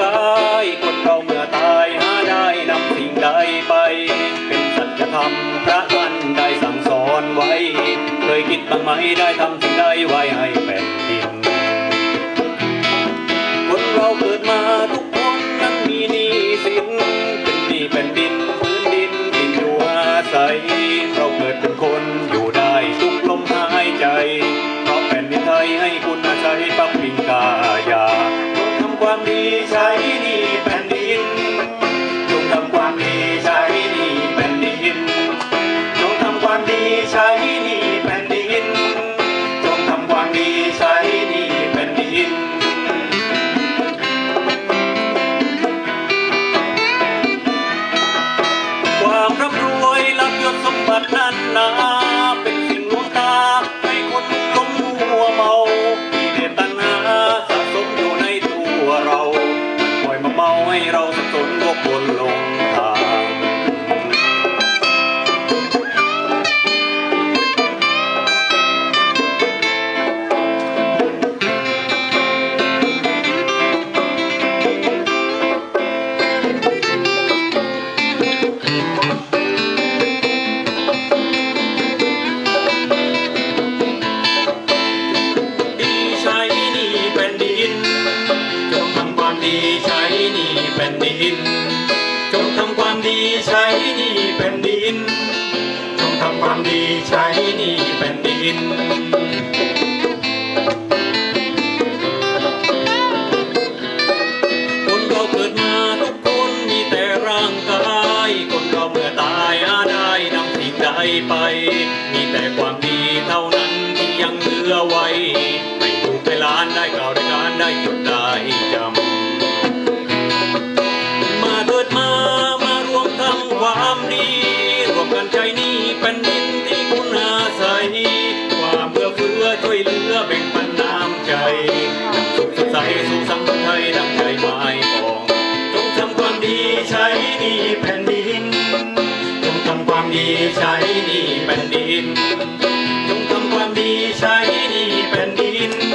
กายคนเราเมื่อตายหาได้นำสิ่งใดไป เป็นสัจธรรมพระท่านได้สั่งสอนไว้ เคยคิดบ้างไหมได้ทำสิ่งใดไว้ให้ ความดีใช้นี่เป็นดินคนเราเกิดมาทุกคนมีแต่ร่างกาย คนเราเมื่อตายอาได้นำสิ่งใดไป มีแต่ความดีเท่านั้นที่ยังเหลือไว้ แผ่นดิน จงทำความดีใช้ดีแผ่นดิน จงทำความดีใช้ดีแผ่นดิน